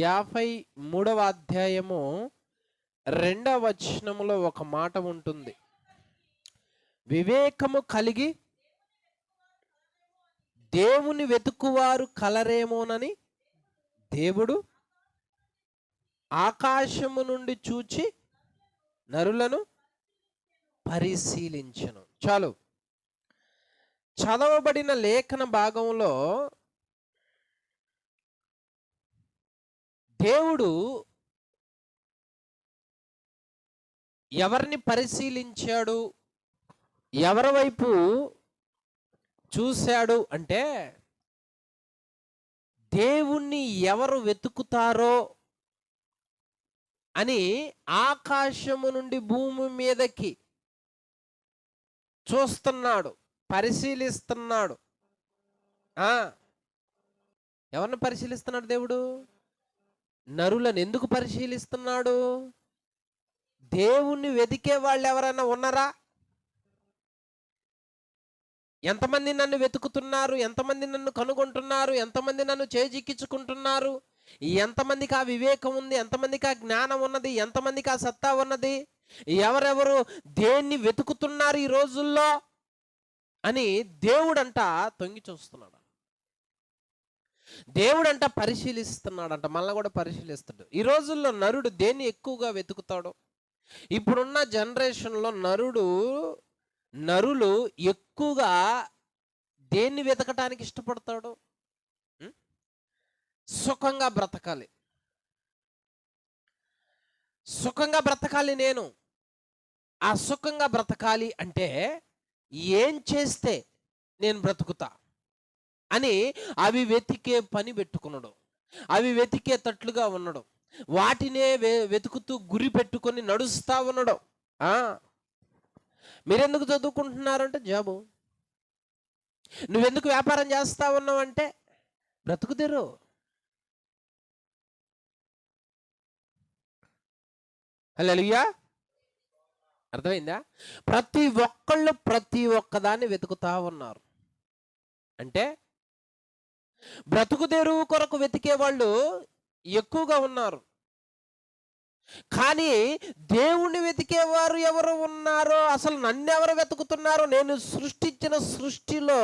యాభై మూడవ అధ్యాయము రెండవ వచనములో ఒక మాట ఉంటుంది. వివేకము కలిగి దేవుని వెతుకువారు కలరేమోనని దేవుడు ఆకాశము నుండి చూచి నరులను పరిశీలించను. చాలు. చదవబడిన లేఖన భాగంలో దేవుడు ఎవరిని పరిశీలించాడు? ఎవరి వైపు చూశాడు? అంటే దేవుణ్ణి ఎవరు వెతుకుతారో అని ఆకాశము నుండి భూమి మీదకి చూస్తున్నాడు పరిశీలిస్తున్నాడు. ఎవరిని పరిశీలిస్తున్నాడు దేవుడు? నరులను ఎందుకు పరిశీలిస్తున్నాడు? దేవుణ్ణి వెతికే వాళ్ళు ఎవరైనా ఉన్నారా? ఎంతమంది నన్ను వెతుకుతున్నారు? ఎంతమంది నన్ను కనుగొంటున్నారు? ఎంతమంది నన్ను చేజిక్కించుకుంటున్నారు? ఎంతమందికి ఆ వివేకం ఉంది? ఎంతమందికి ఆ జ్ఞానం ఉన్నది? ఎంతమందికి ఆ సత్తా ఉన్నది? ఎవరెవరు దేన్ని వెతుకుతున్నారు ఈ రోజుల్లో? అని దేవుడంట తొంగి చూస్తున్నాడు. దేవుడంట పరిశీలిస్తున్నాడంట మళ్ళీ కూడా పరిశీలిస్తాడు. ఈ రోజుల్లో నరుడు దేన్ని ఎక్కువగా వెతుకుతాడు? ఇప్పుడున్న జనరేషన్లో నరుడు నరులు ఎక్కువగా దేన్ని వెతకటానికి ఇష్టపడతాడు? సుఖంగా బ్రతకాలి. సుఖంగా బ్రతకాలి నేను. ఆ సుఖంగా బ్రతకాలి అంటే ఏం చేస్తే నేను బ్రతుకుతా? అని అవి వెతికే పని పెట్టుకున్నాడు అవి వెతికే తట్లుగా ఉన్నాడు వాటినే వె- వెతుకుతూ గురి పెట్టుకొని నడుస్తా ఉన్నాడు మీరెందుకు చదువుకుంటున్నారంటే జాబు. నువ్వెందుకు వ్యాపారం చేస్తా ఉన్నావంటే బ్రతుకుదిరు హలోయా అర్థమైందా? ప్రతి ఒక్కళ్ళు ప్రతి ఒక్కదాన్ని వెతుకుతా ఉన్నారు. అంటే బ్రతుకు తెరువు కొరకు వెతికే వాళ్ళు ఎక్కువగా ఉన్నారు. కానీ దేవుణ్ణి వెతికేవారు ఎవరు ఉన్నారో అసలు నన్నెవరు వెతుకుతున్నారో నేను సృష్టించిన సృష్టిలో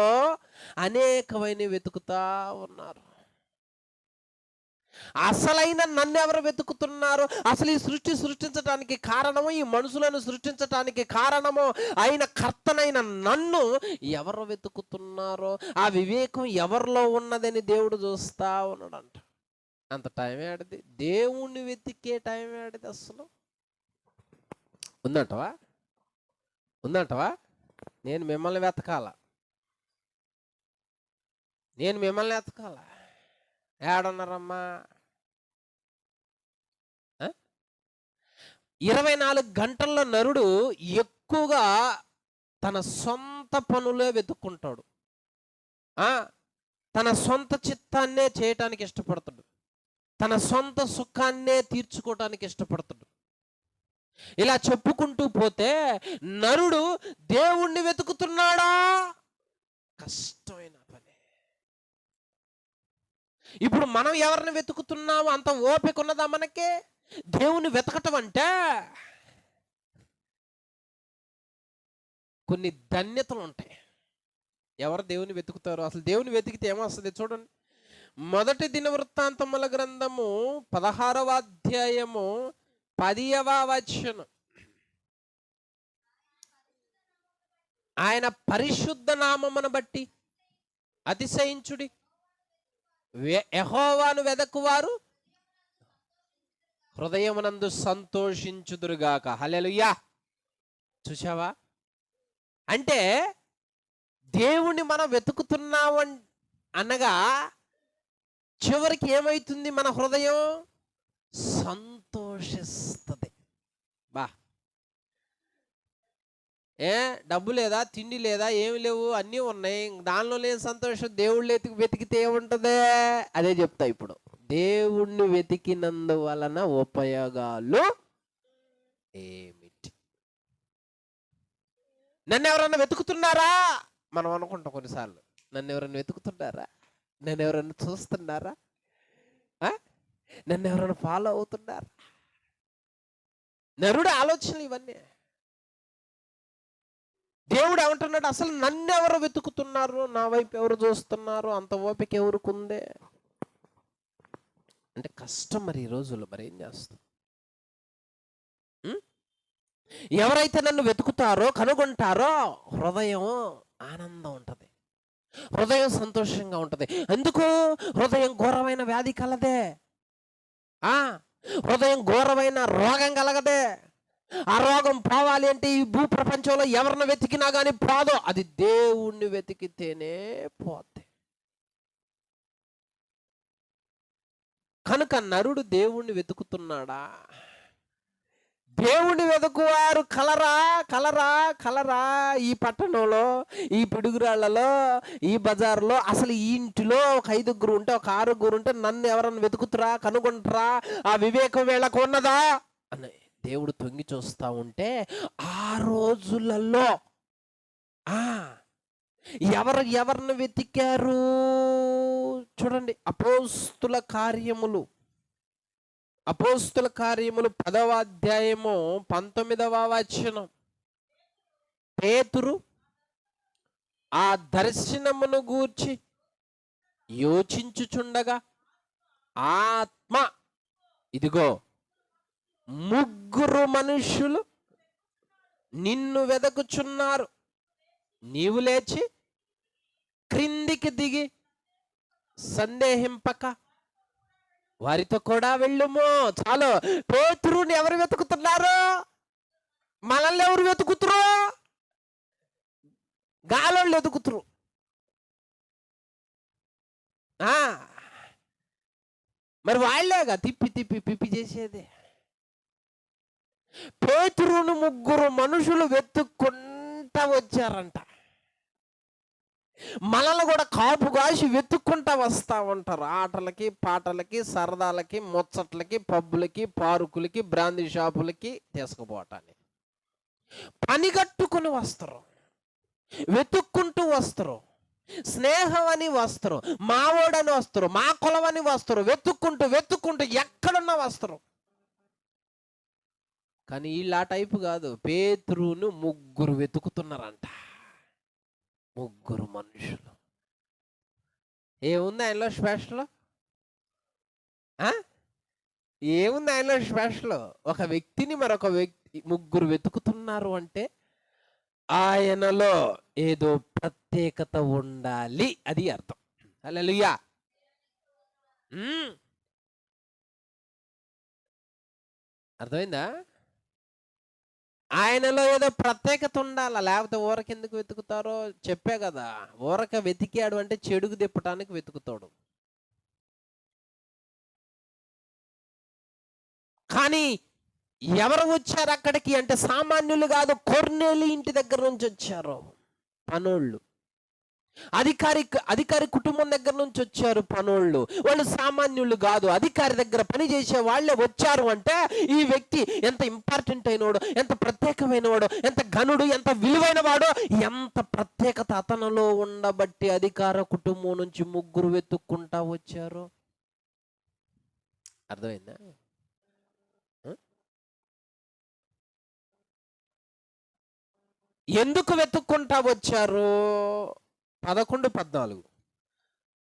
అనేకమైన వెతుకుతా ఉన్నారు. అసలైన నన్ను ఎవరు వెతుకుతున్నారు? అసలు ఈ సృష్టి సృష్టించడానికి కారణము ఈ మనుషులను సృష్టించడానికి కారణము అయిన కర్తనైన నన్ను ఎవరు వెతుకుతున్నారో ఆ వివేకం ఎవరిలో ఉన్నదని దేవుడు చూస్తా ఉన్నాడంట. అంత టైం ఆడిది దేవుణ్ణి వెతికే టైం ఆడిది అసలు? ఉందంటవా? ఉందంటవా? నేను మిమ్మల్ని వెతకాల. నేను మిమ్మల్ని వెతకాలా. ఏడున్నారమ్మా? ఇరవై నాలుగు గంటల్లో నరుడు ఎక్కువగా తన సొంత పనులే వెతుక్కుంటాడు. ఆ, తన సొంత చిత్తాన్నే చేయటానికి ఇష్టపడతాడు. తన సొంత సుఖాన్నే తీర్చుకోవటానికి ఇష్టపడతాడు. ఇలా చెప్పుకుంటూ పోతే నరుడు దేవుణ్ణి వెతుకుతున్నాడా? కష్టమైన ఇప్పుడు మనం ఎవరిని వెతుకుతున్నాము అంత ఓపిక ఉన్నదా మనకే? దేవుని వెతకటం అంటే కొన్ని ధన్యతలు ఉంటాయి. ఎవరు దేవుని వెతుకుతారు? అసలు దేవుని వెతికితే ఏమొస్తుంది చూడండి. మొదటి దిన వృత్తాంతముల గ్రంథము పదహారవ అధ్యాయము పదియవ వచనం. ఆయన పరిశుద్ధ నామమును బట్టి అతిశయించుడి. ఎహోవాను వెదక్కువారు హృదయమునందు సంతోషించుదురుగాక. హలెలుయ్యా చూసావా అంటే దేవుణ్ణి మనం వెతుకుతున్నాం అనగా చివరికి ఏమైతుంది మన హృదయం? సంతోషిస్తుంది బా ఏ? డబ్బు లేదా? తిండి లేదా? ఏమి లేవు. అన్నీ ఉన్నాయి. దానిలో లేని సంతోషం దేవుళ్ళు వెతికి వెతికితే ఏముంటుంది? అదే చెప్తా ఇప్పుడు. దేవుణ్ణి వెతికినందువలన ఉపయోగాలు ఏమిటి? నన్ను ఎవరన్నా వెతుకుతున్నారా? మనం అనుకుంటాం కొన్నిసార్లు. నన్ను ఎవరన్నా వెతుకుతున్నారా? నన్ను ఎవరన్నా చూస్తున్నారా? నన్ను ఎవరైనా ఫాలో అవుతున్నారా? నరుడు ఆలోచనలు ఇవన్నీ. దేవుడు ఏమంటున్నాడు? అసలు నన్ను ఎవరు వెతుకుతున్నారు? నా వైపు ఎవరు చూస్తున్నారు? అంత ఓపిక ఎవరుకుందే? అంటే కష్టం మరి ఈ రోజుల్లో మరి ఏం చేస్తాం ఎవరైతే నన్ను వెతుకుతారో కనుగొంటారో హృదయం ఆనందం ఉంటుంది. హృదయం సంతోషంగా ఉంటుంది. ఎందుకు? హృదయం ఘోరమైన వ్యాధి కలదే. ఆ? హృదయం ఘోరమైన రోగం కలగదే. ఆ రోగం పోవాలి అంటే ఈ భూ ప్రపంచంలో ఎవరిని వెతికినా కానీ పోదు. అది దేవుణ్ణి వెతికితేనే పోతే కనుక నరుడు దేవుణ్ణి వెతుకుతున్నాడా? దేవుణ్ణి వెతుకువారు కలరా కలరా కలరా. ఈ పట్టణంలో ఈ పిడుగురాళ్ళలో ఈ బజార్లో అసలు ఈ ఇంటిలో ఒక ఐదుగురు ఉంటే ఒక ఆరుగురు ఉంటే నన్ను ఎవరన్నా వెతుకుతురా కనుగొంటరా? ఆ వివేకం వీళ్ళకు ఉన్నదా? అని దేవుడు తొంగి చూస్తా ఉంటే ఆ రోజులలో ఆ ఎవరు ఎవరిని వెతికారు? చూడండి అపోస్తుల కార్యములు. అపోస్తుల కార్యములు పదవ అధ్యాయము పంతొమ్మిదవ వచనం. పేతురు ఆ దర్శనమును గూర్చి యోచించుచుండగా ఆత్మ ఇదిగో ముగ్గురు మనుషులు నిన్ను వెదకుచున్నారు. నీవు లేచి క్రిందికి దిగి సందేహింపక. వారితో కూడా వెళ్ళుము. చాలు. పేతురుని ఎవరు వెతుకుతున్నారు? మనల్ని ఎవరు వెతుకుతురు? గాలోళ్ళు వెతుకుతురు. ఆ, మరి వాళ్ళేగా తిప్పి తిప్పి పిప్పి చేసేది? పేతురును ముగ్గురు మనుషులు వెతుక్కుంటా వచ్చారంట. మనల్ని కూడా కాపు కాసి వెతుక్కుంటా వస్తా ఉంటారు. ఆటలకి పాటలకి సరదాలకి ముచ్చట్లకి పబ్బులకి పార్కులకి బ్రాందీ షాపులకి తీసుకుపోవటానికి. పని కట్టుకుని వస్తారు. వెతుక్కుంటూ వస్తారు. స్నేహం అని వస్తారు. మావోడని వస్తారు. మా కులమని వస్తారు. వెతుక్కుంటూ వెతుక్కుంటూ ఎక్కడున్నా వస్తారు. కానీ వీళ్ళు ఆ టైపు కాదు. పేతురును ముగ్గురు వెతుకుతున్నారంట. ముగ్గురు మనుషులు. ఏముంది ఆయనలో స్పెషల్? ఆ? ఏముంది ఆయనలో స్పెషల్? ఒక వ్యక్తిని మరొక వ్యక్తి ముగ్గురు వెతుకుతున్నారు అంటే ఆయనలో ఏదో ప్రత్యేకత ఉండాలి అది అర్థం. హల్లెలూయా! అర్థమైందా? ఆయనలో ఏదో ప్రత్యేకత ఉండాలా? లేకపోతే ఊరకెందుకు వెతుకుతారో? చెప్పే కదా. ఊరక వెతికాడు అంటే చెడుకు తిప్పటానికి వెతుకుతాడు. కానీ ఎవరు వచ్చారు అక్కడికి అంటే సామాన్యులు కాదు కొర్నేలి ఇంటి దగ్గర నుంచి వచ్చారు. పనోళ్ళు. అధికారి అధికారి కుటుంబం దగ్గర నుంచి వచ్చారు పనోళ్ళు. వాళ్ళు సామాన్యులు కాదు. అధికారి దగ్గర పని చేసే వాళ్ళే వచ్చారు అంటే ఈ వ్యక్తి ఎంత ఇంపార్టెంట్ అయినవాడు ఎంత ప్రత్యేకమైనవాడు ఎంత ఘనుడు ఎంత విలువైన వాడో ఎంత ప్రత్యేకత అతనిలో ఉండబట్టి అధికార కుటుంబం నుంచి ముగ్గురు వెతుక్కుంటా వచ్చారు. అర్థమైందా? ఎందుకు వెతుక్కుంటా వచ్చారు? పదకొండు పద్నాలుగు.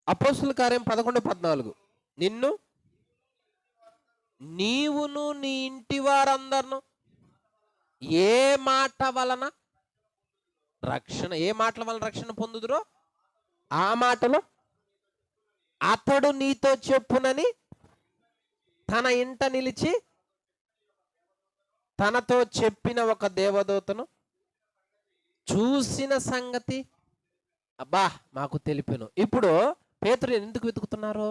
అపోస్తుల కార్యం పదకొండు పద్నాలుగు. నిన్ను? నీవును నీ ఇంటి వారందరిను ఏ మాట వలన రక్షణ ఏ మాటల వలన రక్షణ పొందుదురో ఆ మాటలో అతడు నీతో చెప్పునని తన ఇంట నిలిచి తనతో చెప్పిన ఒక దేవదూతను చూసిన సంగతి అబ్బా మాకు తెలిపాను. ఇప్పుడు పేతురు ఎందుకు వెతుకుతున్నారు?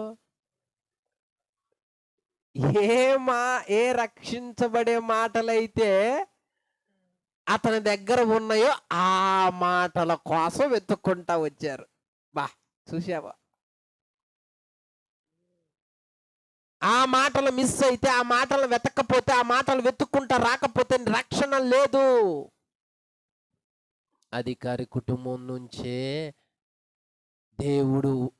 ఏ మా ఏ రక్షించబడే మాటలైతే అతని దగ్గర ఉన్నాయో ఆ మాటల కోసం వెతుక్కుంటా వచ్చారు. బా చూసావా ఆ మాటలు మిస్ అయితే ఆ మాటలు వెతకపోతే ఆ మాటలు వెతుక్కుంటా రాకపోతే రక్షణ లేదు. అధికారి కుటుంబం నుంచే దేవుడు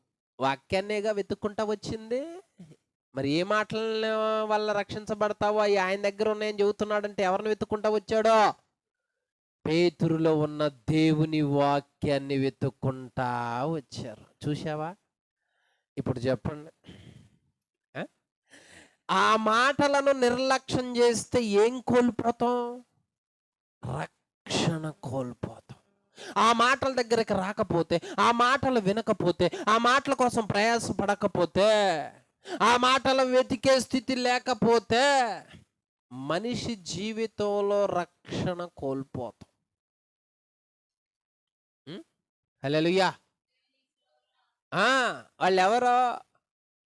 వాక్యాన్నేగా వెతుక్కుంటా వచ్చింది. మరి ఏ మాటల వల్ల రక్షించబడతావో అవి ఆయన దగ్గర ఉన్నాయని చెబుతున్నాడంటే ఎవరిని వెతుక్కుంటా వచ్చాడో? పేతురులో ఉన్న దేవుని వాక్యాన్ని వెతుక్కుంటా వచ్చారు. చూసావా ఇప్పుడు చెప్పండి. ఆ? ఆ మాటలను నిర్లక్ష్యం చేస్తే ఏం కోల్పోతాం? రక్షణ కోల్పోతాం. ఆ మాటల దగ్గరికి రాకపోతే ఆ మాటలు వినకపోతే ఆ మాటల కోసం ప్రయాసపడకపోతే ఆ మాటలు వెతికే స్థితి లేకపోతే మనిషి జీవితంలో రక్షణ కోల్పోతాం. హలోయా వాళ్ళు ఎవరో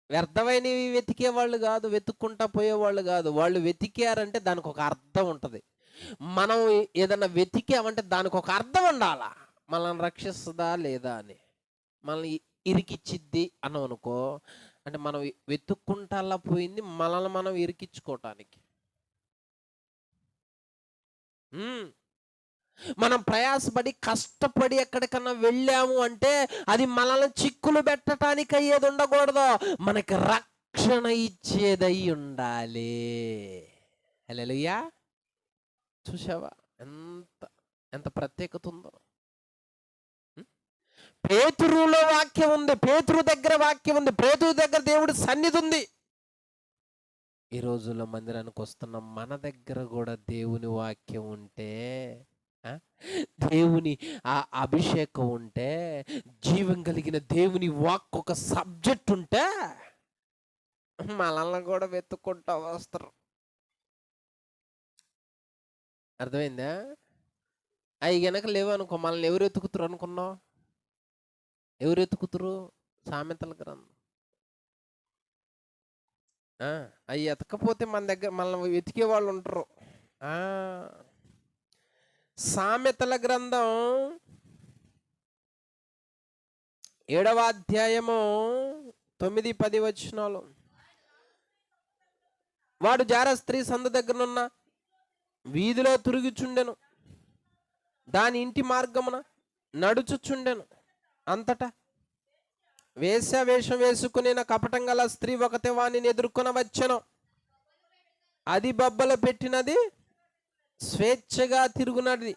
వ్యర్థమైనవి వెతికే వాళ్ళు కాదు వెతుక్కుంటా పోయేవాళ్ళు కాదు. వాళ్ళు వెతికారంటే దానికి ఒక అర్థం ఉంటుంది. మనం ఏదైనా వెతికామంటే దానికి ఒక అర్థం ఉండాలా? మనల్ని రక్షిస్తుందా లేదా అని? మనల్ని ఇరికిచ్చిద్ది అని అనుకో అంటే మనం వెతుక్కుంటాలా పోయింది మనల్ని మనం ఇరికించుకోవటానికి మనం ప్రయాసపడి కష్టపడి ఎక్కడికన్నా వెళ్ళాము అంటే అది మనల్ని చిక్కులు పెట్టడానికి అయ్యేది ఉండకూడదు. మనకి రక్షణ ఇచ్చేదై ఉండాలి. హల్లెలూయా. చూసావా ఎంత ఎంత ప్రత్యేకత ఉందో? పేతురులో వాక్యం ఉంది. పేతురు దగ్గర వాక్యం ఉంది. పేతురు దగ్గర దేవుడి సన్నిధి ఉంది. ఈ రోజుల్లో మందిరానికి వస్తున్న మన దగ్గర కూడా దేవుని వాక్యం ఉంటే? దేవుని ఆ అభిషేకం ఉంటే జీవం కలిగిన దేవుని వాక్ ఒక సబ్జెక్ట్ ఉంటే మనల్ని కూడా వెతుక్కుంటా వస్తారు. అర్థమైందా? అవి గనక లేవు అనుకో మనల్ని ఎవరు ఎత్తుకుతురు అనుకున్నావు? ఎవరు ఎత్తుకుతురు సామెతల గ్రంథం. అవి ఎతకపోతే మన దగ్గర మనల్ని వెతికే వాళ్ళు ఉంటారు. ఆ, సామెతల గ్రంథం ఏడవ అధ్యాయము తొమ్మిది పది వచ్చినాలు వాడు జార స్త్రీ సందు దగ్గరనున్న వీధిలో తిరుగుచుండెను. దాని ఇంటి మార్గమున నడుచుచుండెను. అంతటా వేషవేషం వేసుకుని కపటం గల స్త్రీ ఒకతే వాణిని ఎదుర్కొన వచ్చెను. అది బొబ్బలు పెట్టినది స్వేచ్ఛగా తిరుగునది.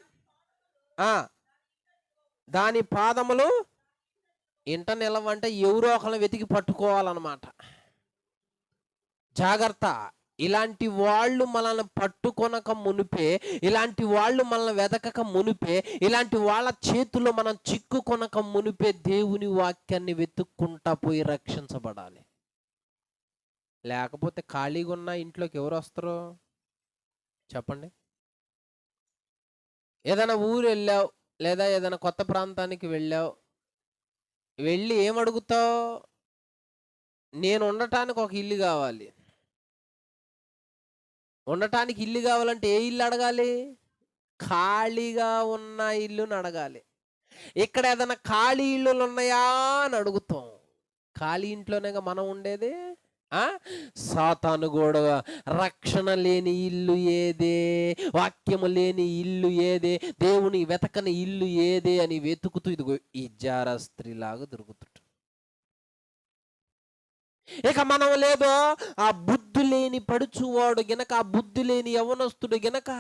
దాని పాదములు ఇంట నిలవంటే ఎవరో ఒకరిని వెతికి పట్టుకోవాలన్నమాట. జాగ్రత్త. ఇలాంటి వాళ్ళు మనల్ని పట్టుకొనక మునిపే ఇలాంటి వాళ్ళు మనల్ని వెదకక మునిపే ఇలాంటి వాళ్ళ చేతుల్లో మనం చిక్కుకొనక మునిపే దేవుని వాక్యాన్ని వెతుక్కుంటా పోయి రక్షించబడాలి. లేకపోతే ఖాళీగా ఉన్న ఇంట్లోకి ఎవరు వస్తారు? చెప్పండి. ఏదైనా ఊరు వెళ్ళావు లేదా ఏదైనా కొత్త ప్రాంతానికి వెళ్ళావు? వెళ్ళి ఏం అడుగుతావు నేను ఉండటానికి ఒక ఇల్లు కావాలి. ఉండటానికి ఇల్లు కావాలంటే ఏ ఇల్లు అడగాలి? ఖాళీగా ఉన్న ఇల్లుని అడగాలి. ఇక్కడ ఏదైనా ఖాళీ ఇల్లులు ఉన్నాయా అని అడుగుతాం. ఖాళీ ఇంట్లోనే మనం ఉండేది? సాతాను కూడా రక్షణ లేని ఇల్లు ఏదే? వాక్యము లేని ఇల్లు ఏదే? దేవుని వెతకని ఇల్లు ఏదే? అని వెతుకుతూ ఇదిగో ఈ జార స్త్రీలాగా దొరుకుతుంది ఇక మనం లేదో ఆ బుద్ధి లేని పడుచువాడు గనక ఆ బుద్ధి లేని యవనస్తుడు గనక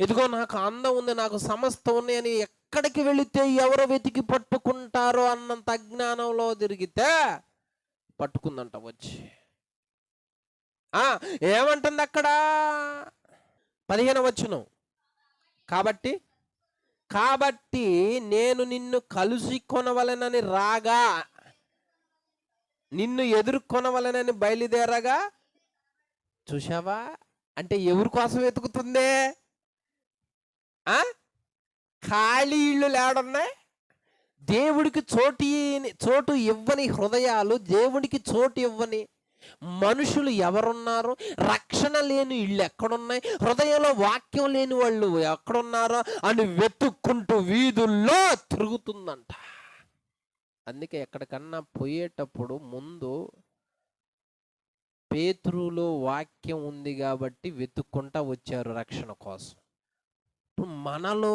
ఇదిగో నాకు అందం ఉంది నాకు సమస్త అని ఎక్కడికి వెళితే ఎవరు వెతికి పట్టుకుంటారో అన్నంత అజ్ఞానంలో తిరిగితే పట్టుకుందంట వచ్చి. ఆ ఏమంటుంది అక్కడ? పదిహేను వచ్చును కాబట్టి కాబట్టి నేను నిన్ను కలుసి కొనవలెనని రాగా నిన్ను ఎదుర్కొనవలనని బయలుదేరగా చూసావా అంటే ఎవరి కోసం వెతుకుతుందే? ఖాళీ ఇళ్ళు లేడున్నాయి. దేవుడికి చోటు చోటు ఇవ్వని హృదయాలు దేవుడికి చోటు ఇవ్వని మనుషులు ఎవరున్నారు? రక్షణ లేని ఇళ్ళు ఎక్కడున్నాయి? హృదయంలో వాక్యం లేని వాళ్ళు ఎక్కడున్నారో? అని వెతుక్కుంటూ వీధుల్లో తిరుగుతుందంట. అందుకే ఎక్కడికన్నా పోయేటప్పుడు ముందు పేతురులో వాక్యం ఉంది కాబట్టి వెతుక్కుంటా వచ్చారు రక్షణ కోసం. ఇప్పుడు మనలో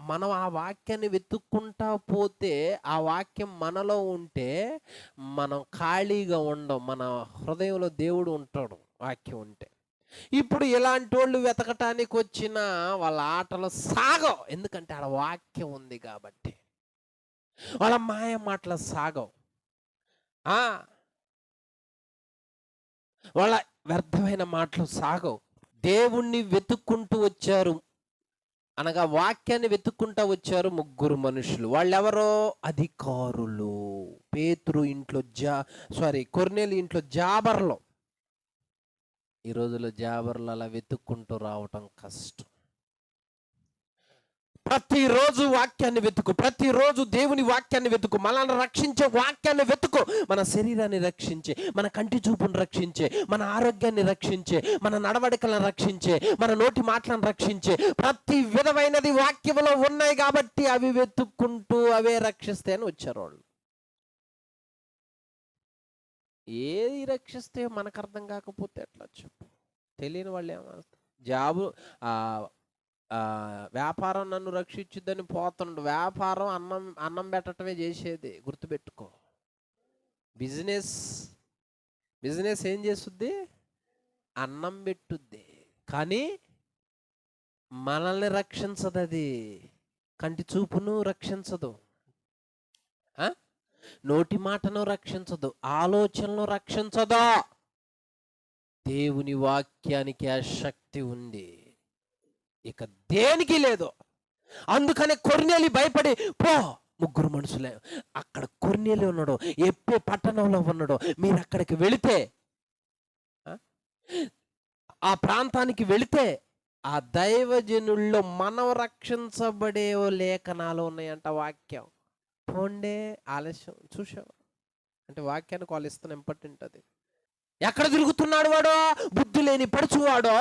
మనం ఆ వాక్యాన్ని వెతుక్కుంటా పోతే ఆ వాక్యం మనలో ఉంటే మనం ఖాళీగా ఉండం మన హృదయంలో దేవుడు ఉంటాడు వాక్యం ఉంటే. ఇప్పుడు ఇలాంటి వాళ్ళు వెతకటానికి వచ్చిన వాళ్ళ ఆటలు సాగవు. ఎందుకంటే ఆడ వాక్యం ఉంది కాబట్టి. వాళ్ళ మాయ మాటలు సాగవు. వాళ్ళ వ్యర్థమైన మాటలు సాగవు. దేవుణ్ణి వెతుక్కుంటూ వచ్చారు. అనగా వాక్యాన్ని వెతుక్కుంటా వచ్చారు ముగ్గురు మనుషులు. వాళ్ళెవరో? అధికారులు. పేతురు ఇంట్లో జా సారీ కొర్నేలు ఇంట్లో జాబర్లో. ఈ రోజుల్లో జాబర్లు అలా వెతుక్కుంటూ రావటం కష్టం. ప్రతిరోజు వాక్యాన్ని వెతుకు ప్రతిరోజు దేవుని వాక్యాన్ని వెతుకు మనల్ని రక్షించే వాక్యాన్ని వెతుకు. మన శరీరాన్ని రక్షించే మన కంటి చూపును రక్షించే మన ఆరోగ్యాన్ని రక్షించే మన నడవడికలను రక్షించే మన నోటి మాటలను రక్షించే ప్రతి విధమైనది వాక్యంలో ఉన్నాయి కాబట్టి అవి వెతుక్కుంటూ అవే రక్షిస్తే అని వచ్చారు వాళ్ళు. ఏది రక్షిస్తే మనకు అర్థం కాకపోతే ఎట్లా చెప్పు? తెలియని వాళ్ళు ఏమవుతారు జాబు వ్యాపారం నన్ను రక్షించుద్దని పోతుండు. వ్యాపారం అన్నం అన్నం పెట్టడమే చేసేది. గుర్తుపెట్టుకో. బిజినెస్ బిజినెస్ ఏం చేస్తుంది అన్నం పెట్టుద్ది. కానీ మనల్ని రక్షించదు అది కంటి చూపును రక్షించదు. నోటి మాటను రక్షించదు. ఆలోచనను రక్షించదు. దేవుని వాక్యానికి ఆ శక్తి ఉంది. ఇక దేనికి లేదు. అందుకనే కొర్నేలి భయపడి పో ముగ్గురు మనుషులే అక్కడ కొర్నేలి ఉన్నాడు ఎప్పే పట్టణంలో ఉన్నాడు మీరు అక్కడికి వెళితే ఆ? ఆ ప్రాంతానికి వెళితే ఆ దైవజనుల్లో మనం రక్షించబడే లేఖనాలు ఉన్నాయంట వాక్యం. పోండే ఆలస్యం చూసావా అంటే వాక్యానికి వాళ్ళు ఇస్తున్న ఇంపార్టెంట్ అది. ఎక్కడ తిరుగుతున్నాడు వాడో? బుద్ధి లేని పడుచువాడో?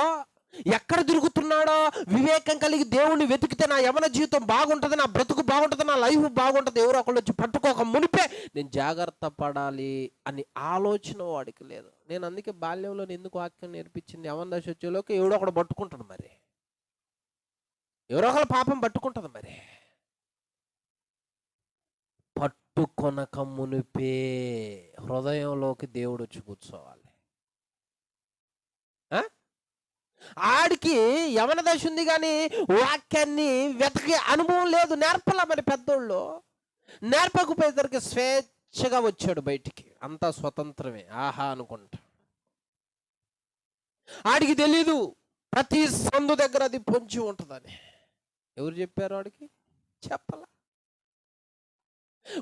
ఎక్కడ తిరుగుతున్నాడో? వివేకం కలిగి దేవుణ్ణి వెతికితే నా యవన జీవితం బాగుంటుంది నా బ్రతుకు బాగుంటుంది నా లైఫ్ బాగుంటుంది. ఎవరో ఒకళ్ళు వచ్చి పట్టుకోక మునిపే. నేను జాగ్రత్త పడాలి అని ఆలోచన వాడికి లేదు. నేను అందుకే బాల్యంలో ఎందుకు వాక్యం నేర్పించింది? యవన దశ వచ్చేలోకి ఎవడో ఒకడు పట్టుకుంటాడు మరి. ఎవరో ఒకళ్ళ పాపం పట్టుకుంటుంది మరి. పట్టుకొనక మునిపే. హృదయంలోకి దేవుడు వచ్చి కూర్చోవాలి ఆ? ఆడికి యవన దశ ఉంది కానీ వాక్యాన్ని వెతకే అనుభవం లేదు. నేర్పలా మరి పెద్దోళ్ళు? నేర్పకపోయేసరికి స్వేచ్ఛగా వచ్చాడు బయటికి. అంతా స్వతంత్రమే. ఆహా అనుకుంటా. ఆడికి తెలీదు. ప్రతి సందు దగ్గర అది పొంచి ఉంటుందని. ఎవరు చెప్పారు ఆడికి? చెప్పలా.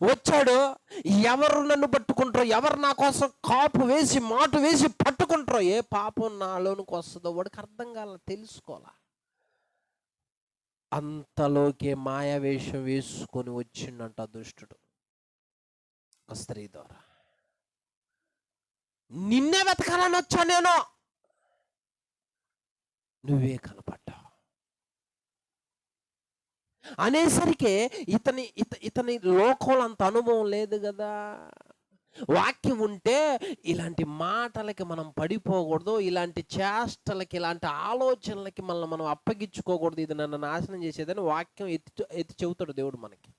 వచ్చాడు ఎవరు నన్ను పట్టుకుంటారో ఎవరు నా కోసం కాపు వేసి మాటు వేసి పట్టుకుంటారో ఏ పాపం నాలోనికి వస్తుందో వాడికి అర్థం కాల తెలుసుకోవాలా అంతలోకే మాయావేషం వేసుకొని వచ్చిండంట దుష్టుడు ఒక స్త్రీ ద్వారా. నిన్నే వెతకాలని వచ్చా నేను. నువ్వే కనపడ అనేసరికి ఇతని ఇత ఇతని లోకంలో అంత అనుభవం లేదు కదా. వాక్యం ఉంటే ఇలాంటి మాటలకి మనం పడిపోకూడదు ఇలాంటి చేష్టలకి ఇలాంటి ఆలోచనలకి మనల్ని మనం అప్పగించుకోకూడదు. ఇది నన్ను నాశనం చేసేదని వాక్యం ఎత్తి ఎత్తి చెబుతాడు దేవుడు మనకి.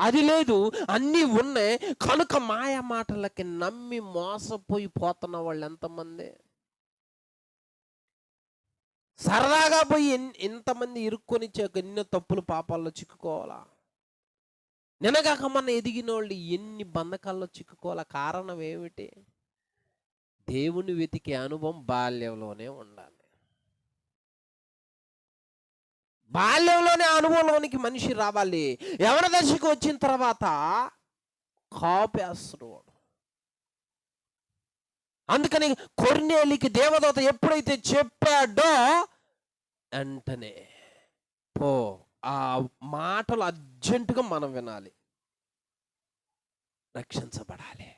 అది లేదు అన్నీ ఉన్నాయి. కనుక మాయ మాటలకి నమ్మి మోసపోయి పోతున్న వాళ్ళు ఎంతమంది? సరదాగా పోయి ఎన్- ఎంతమంది ఇరుక్కొని ఎన్నో తప్పులు పాపాల్లో చిక్కుకోవాలా? నినగాక మన ఎదిగిన వాళ్ళు ఎన్ని బంధకాల్లో చిక్కుకోవాలా కారణం ఏమిటి? దేవుని వెతికే అనుభవం బాల్యంలోనే ఉండాలి. బాల్యంలోనే అనుభవంలోనికి మనిషి రావాలి. ఎవరి దశకు వచ్చిన తర్వాత కాపేస్తున్నాడు అందుకని కొర్నేలికి దేవదూత ఎప్పుడైతే చెప్పాడో వెంటనే పో. ఆ మాటలు అర్జెంటుగా మనం వినాలి. రక్షించబడాలి.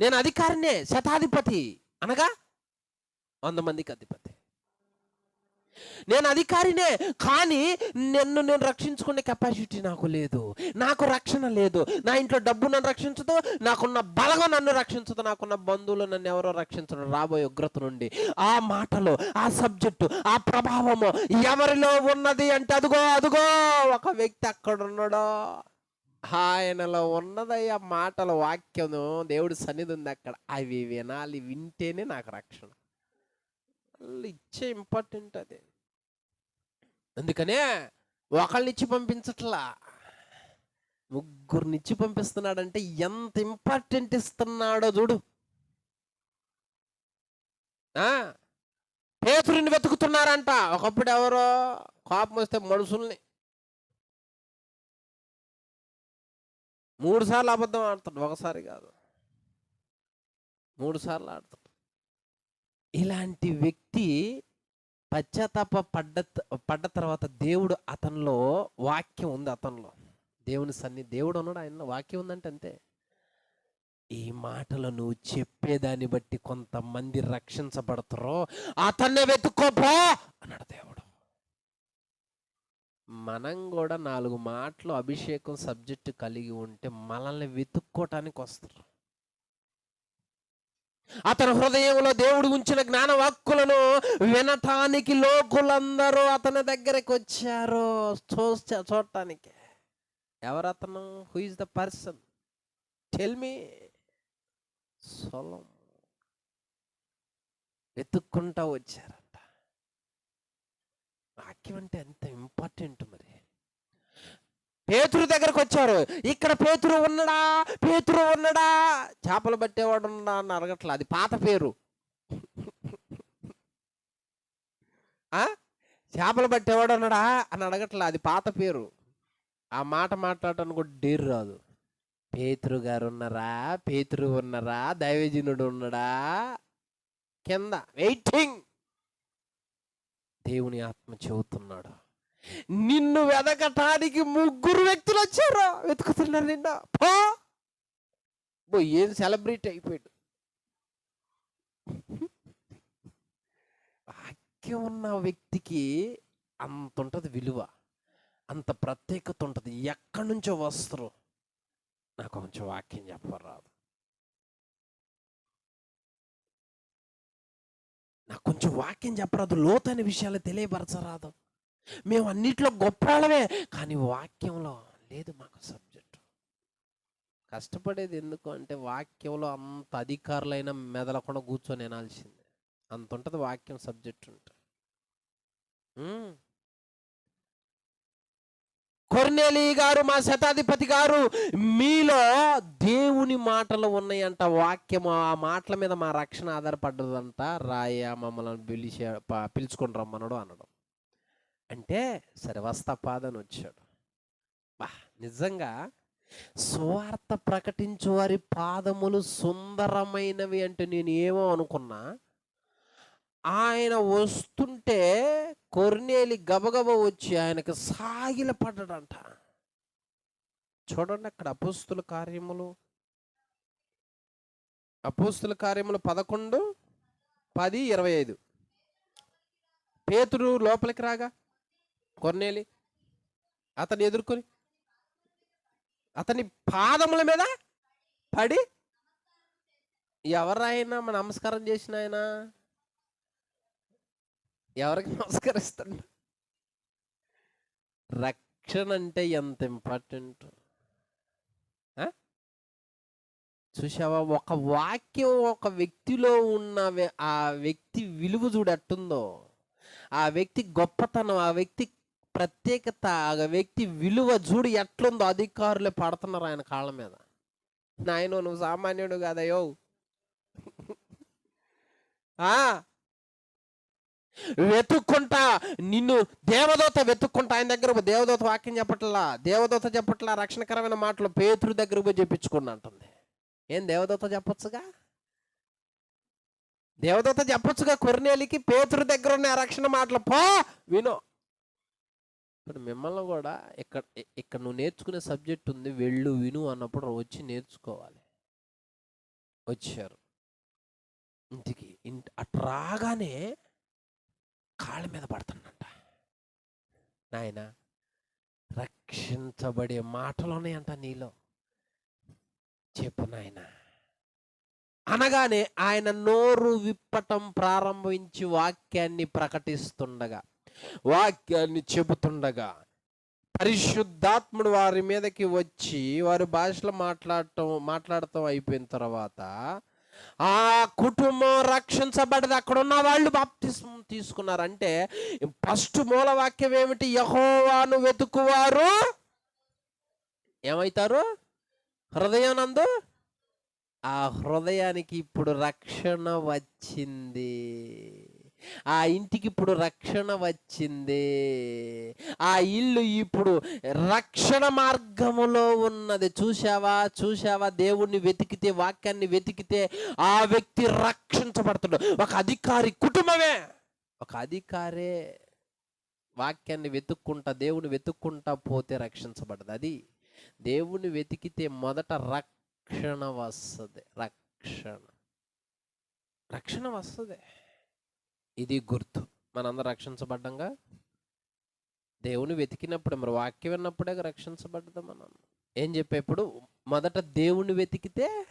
నేను అధికారినే శతాధిపతి అనగా వంద మందికి అధిపతి. నేను అధికారినే కానీ నన్ను నేను రక్షించుకునే కెపాసిటీ నాకు లేదు. నాకు రక్షణ లేదు. నా ఇంట్లో డబ్బు నన్ను రక్షించదు నాకున్న బలగం నన్ను రక్షించదు నాకున్న బంధువులు నన్ను ఎవరో రక్షించడం రాబోయే ఉగ్రత నుండి ఆ మాటలు ఆ సబ్జెక్టు ఆ ప్రభావము ఎవరిలో ఉన్నది అంటే అదుగో అదుగో ఒక వ్యక్తి అక్కడ ఉన్నాడో. ఆయనలో ఉన్నదయ్యా మాటల వాక్యం దేవుడి సన్నిధి ఉంది అక్కడ. అవి వినాలి వింటేనే నాకు రక్షణ. వాళ్ళు ఇచ్చే ఇంపార్టెంట్ అది. అందుకనే ఒకళ్ళనిచ్చి పంపించట్లా. ముగ్గురినిచ్చి పంపిస్తున్నాడంటే ఎంత ఇంపార్టెంట్ ఇస్తున్నాడో చూడు. ఆ? పేతుడిని వెతుకుతున్నారంట. ఒకప్పుడు ఎవరో కోపం వస్తే మనుషుల్ని. మూడు సార్లు అబద్ధం ఆడతాడు. ఒకసారి కాదు. మూడు సార్లు ఆడతాడు. ఇలాంటి వ్యక్తి పశ్చాత్తాప పడ్డ పడ్డ తర్వాత దేవుడు అతనిలో వాక్యం ఉంది అతనిలో. దేవుని సన్ని దేవుడు ఉన్నాడు ఆయన వాక్యం ఉందంటే అంతే. ఈ మాటలు నువ్వు చెప్పేదాన్ని బట్టి కొంతమంది రక్షించబడతారో అతన్నే వెతుక్కోపో అన్నాడు దేవుడు. మనం కూడా నాలుగు మాటలు అభిషేకం సబ్జెక్టు కలిగి ఉంటే మనల్ని వెతుక్కోటానికి వస్తారు. అతని హృదయంలో దేవుడు ఉంచిన జ్ఞాన వాక్కులను వినటానికి లోకులందరూ అతని దగ్గరికి వచ్చారు. చూస్తే చూడటానికి. ఎవరు అతను who is the person tell me సొలం వెతుక్కుంటా వచ్చారంట. వాక్యం అంటే ఎంత ఇంపార్టెంట్ మరి? పేతురు దగ్గరకు వచ్చారు. ఇక్కడ పేతురు ఉన్నడా? పేతురు ఉన్నడా? చేపలు పట్టేవాడు ఉన్నాడా అని అడగట్లా. అది పాత పేరు. ఆ? చేపలు పట్టేవాడు ఉన్నాడా అని అడగట్లా. అది పాత పేరు. ఆ మాట మాట్లాడటానికి కూడా డేరు రాదు. పేతురు గారు ఉన్నారా? పేతురు ఉన్నారా? దైవజనుడు ఉన్నాడా? కింద. వెయిటింగ్ దేవుని ఆత్మ చెబుతున్నాడు. నిన్ను వెదకటానికి ముగ్గురు వ్యక్తులు వచ్చారు? వెతుకుతున్నారు నిన్న. పో. బో ఏం సెలబ్రిటీ అయిపోయాడు? వాక్యం ఉన్న వ్యక్తికి అంత ఉంటుంది విలువ. అంత ప్రత్యేకత ఉంటుంది. ఎక్కడి నుంచో వస్తారు నాకు కొంచెం వాక్యం చెప్పరాదు నాకు కొంచెం వాక్యం చెప్పరాదు లోతైన విషయాలు తెలియపరచరాదు మేము అన్నిట్లో గొప్ప కానీ వాక్యంలో లేదు మాకు సబ్జెక్టు. కష్టపడేది ఎందుకు అంటే వాక్యంలో అంత అధికారులైన మెదలకుండా కూర్చొని వినాల్సిందే అంత ఉంటుంది వాక్యం సబ్జెక్ట్ ఉంటుంది కొర్నేలి గారు మా శతాధిపతి గారు మీలో దేవుని మాటలు ఉన్నాయంట వాక్యం ఆ మాటల మీద మా రక్షణ ఆధారపడ్డదంట. రాయ మమ్మల్ని పిలిచే పిలుచుకుని పిలుచుకొని రమ్మనడు అనడం. అంటే సర్వస్తపాదని వచ్చాడు బా నిజంగా సువార్త ప్రకటించు వారి పాదములు సుందరమైనవి అంటే నేను ఏమో అనుకున్నా ఆయన వస్తుంటే కొర్నేలి గబగబ వచ్చి ఆయనకు సాగిల పడ్డాడంట. చూడండి అక్కడ అపోస్తుల కార్యములు. అపోస్తుల కార్యములు పదకొండు పది ఇరవై ఐదు. పేతుడు లోపలికి రాగా కొర్నేలి అతన్ని ఎదుర్కొని అతని పాదముల మీద పడి ఎవరైనా మన నమస్కారం చేసిన ఆయన? ఎవరికి నమస్కరిస్తాడు? రక్షణ అంటే ఎంత ఇంపార్టెంట్? చూసావా ఒక వాక్యం ఒక వ్యక్తిలో ఉన్న ఆ వ్యక్తి విలువ చూడట్టుందో ఆ వ్యక్తి గొప్పతనం ఆ వ్యక్తి ప్రత్యేకత ఆ వ్యక్తి విలువ చూడు ఎట్లుందో అధికారులే పడుతున్నారు ఆయన కాళ్ళ మీద. నాయన నువ్వు సామాన్యుడు కాదయ్యో ఆ. వెతుక్కుంటా నిన్ను దేవదూత వెతుక్కుంటా ఆయన దగ్గర దేవదూత వాక్యం చెప్పట్లా? దేవదూత చెప్పట్లా? రక్షణకరమైన మాటలు పేతురు దగ్గర పోయి చెప్పించుకున్నా అంటుంది. ఏం దేవదూత చెప్పొచ్చుగా? దేవదూత చెప్పొచ్చుగా కొర్నేలికి? పేతురు దగ్గర ఉన్న రక్షణ మాటలు పో విను. ఇప్పుడు మిమ్మల్ని కూడా ఇక్కడ ఇక్కడ నువ్వు నేర్చుకునే సబ్జెక్ట్ ఉంది వెళ్ళు విను అన్నప్పుడు వచ్చి నేర్చుకోవాలి. వచ్చారు. ఇంటికి ఇంటి అటు రాగానే కాళ్ళ మీద పడుతుందంట. నాయన రక్షించబడే మాటలు ఉన్నాయంట నీలో. చెప్పు నాయన. అనగానే ఆయన నోరు విప్పటం ప్రారంభించి వాక్యాన్ని ప్రకటిస్తుండగా వాక్యాన్ని చెబుతుండగా పరిశుద్ధాత్ముడు వారి మీదకి వచ్చి వారి భాషలో మాట్లాడటం మాట్లాడటం అయిపోయిన తర్వాత ఆ కుటుంబం రక్షించబడ్డది అక్కడ ఉన్న వాళ్ళు బాప్తిస్మం తీసుకున్నారంటే ఫస్ట్ మూల వాక్యం ఏమిటి? యహోవాను వెతుకువారు ఏమవుతారు హృదయానందు ఆ హృదయానికి ఇప్పుడు రక్షణ వచ్చింది. ఆ ఇంటికి ఇప్పుడు రక్షణ వచ్చింది. ఆ ఇల్లు ఇప్పుడు రక్షణ మార్గములో ఉన్నది. చూశావా? చూశావా? దేవుణ్ణి వెతికితే వాక్యాన్ని వెతికితే ఆ వ్యక్తి రక్షించబడుతున్నాడు. ఒక అధికారి కుటుంబమే. ఒక అధికారే వాక్యాన్ని వెతుక్కుంటా దేవుని వెతుక్కుంటా పోతే రక్షించబడదు. అది దేవుని వెతికితే మొదట రక్షణ వస్తుంది. రక్షణ. రక్షణ వస్తుంది. ఇది గుర్తు. మనందరం రక్షించబడ్డంగా దేవుని వెతికినప్పుడు మరి వాక్యం విన్నప్పుడే రక్షించబడ్డదా మనం? ఏం చెప్పేప్పుడు మొదట దేవుని వెతికితే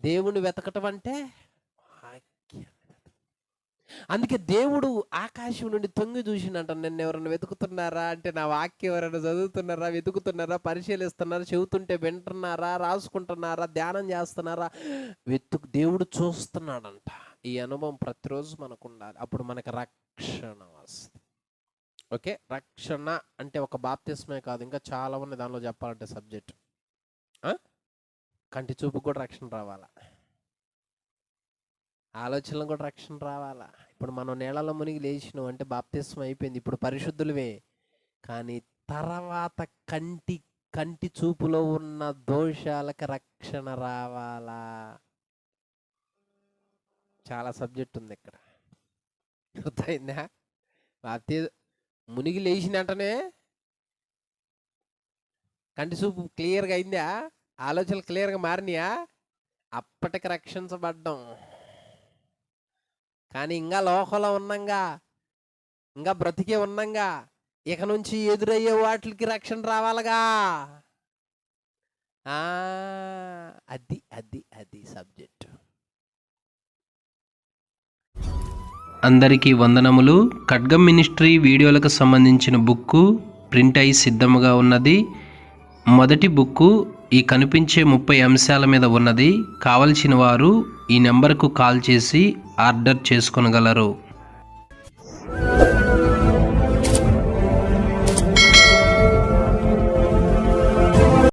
దేవుని వెతకటం అంటే అందుకే దేవుడు ఆకాశం నుండి తొంగి చూసిండంట నన్ను ఎవరైనా వెతుకుతున్నారా? అంటే నా వాక్యం ఎవరైనా చదువుతున్నారా? వెతుకుతున్నారా? పరిశీలిస్తున్నారా? చెబుతుంటే వింటున్నారా? రాసుకుంటున్నారా? ధ్యానం చేస్తున్నారా? వెతుకు దేవుడు చూస్తున్నాడంట. ఈ అనుభవం ప్రతిరోజు మనకు ఉండాలి అప్పుడు మనకి రక్షణ వస్తుంది. ఓకే? రక్షణ అంటే ఒక బాప్తిస్మే కాదు. ఇంకా చాలా ఉన్నాయి దానిలో చెప్పాలంటే సబ్జెక్ట్. కంటి చూపు కూడా రక్షణ రావాలా? ఆలోచనలు కూడా రక్షణ రావాలా? ఇప్పుడు మనం నీళ్ళలో మునిగి లేచినాం అంటే బాప్తిస్మం అయిపోయింది. ఇప్పుడు పరిశుద్ధులవే కానీ తర్వాత కంటి కంటి చూపులో ఉన్న దోషాలకు రక్షణ రావాలా? చాలా సబ్జెక్ట్ ఉంది ఇక్కడ. అర్థమైందా? బాప్తి మునిగి లేచిన వెంటనే కంటి చూపు క్లియర్గా అయిందా? ఆలోచనలు క్లియర్గా మారినాయా? అప్పటికి రక్షించబడ్డం. కానీ ఇంకా లోకంలో ఉన్నాగా ఇంకా బ్రతికే ఉన్నాగా ఇక నుంచి ఎదురయ్యే వాటికి రక్షణ రావాలగా. అది అది అది సబ్జెక్ట్. అందరికీ వందనములు. ఖడ్గం మినిస్ట్రీ వీడియోలకు సంబంధించిన బుక్కు ప్రింట్ అయి సిద్ధముగా ఉన్నది. మొదటి బుక్కు ఈ కనిపించే ముప్పై అంశాల మీద ఉన్నది. కావలసిన వారు ఈ నెంబర్కు కాల్ చేసి ఆర్డర్ చేసుకొనగలరు.